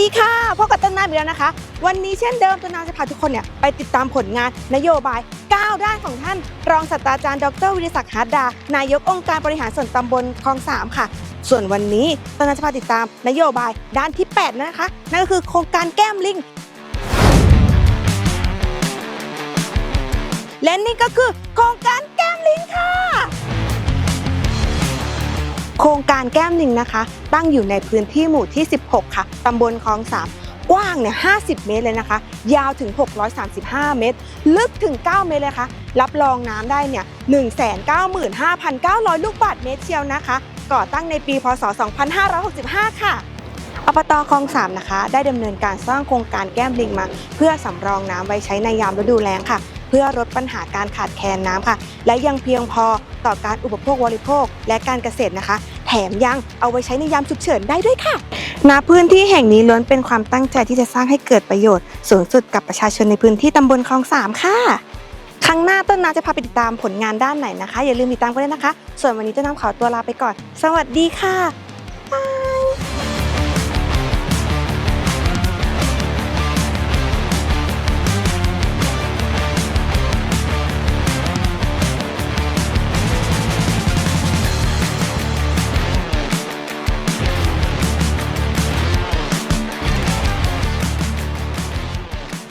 ดีค่ะพบกับต้นน้ำอีกแล้วนะคะ วันนี้เช่นเดิมต้นน้ำจะพาทุกคนเนี่ยไปติดตามผลงานนโยบาย 9 ด้านของท่าน รองศาสตราจารย์ดรวิริศักดิ์ฮาร์ดดา นายกองค์การบริหารส่วนตำบลคลองสามค่ะ ส่วนวันนี้ต้นน้ำจะพาติดตามนโยบายด้านที่ 8 นะคะ นั่นก็คือโครงการแก้มลิงและนี่ก็คือโครง โครงการแก้มลิงนะคะ ตั้งอยู่ในพื้นที่หมู่ที่ 16 ค่ะตำบลคลองสามกว้างเนี่ย 50 เมตรเลยนะคะ ยาวถึง 635 เมตร ลึกถึง 9 เมตรเลยค่ะ รับรองน้ำได้เนี่ย 195,900 ลูกบาศก์เมตรเชียวนะคะ ก่อตั้งในปี พศ 2565 ค่ะอบตคลองสามนะคะ ได้ดำเนินการสร้างโครงการแก้มลิงมา เพื่อสำรองน้ำไว้ใช้ในยามฤดูแล้งค่ะ เพื่อลดปัญหาการขาดแคลนน้ำค่ะ และยังเพียงพอต่อการอุปโภคบริโภค และการเกษตรนะคะ แถมยังเอาไว้ใช้ในยามฉุกเฉินได้ด้วยค่ะณพื้นที่แห่งนี้ล้วนเป็นความตั้งใจที่จะสร้างให้เกิดประโยชน์สูงสุดกับประชาชนในพื้นที่ตำบลคลองสามค่ะ ครั้งหน้าต้นน้ำจะพาไปติดตามผลงานด้านไหนนะคะ อย่าลืมติดตามกันด้วยนะคะ ส่วนวันนี้ต้นน้ำขอตัวลาไปก่อน สวัสดีค่ะ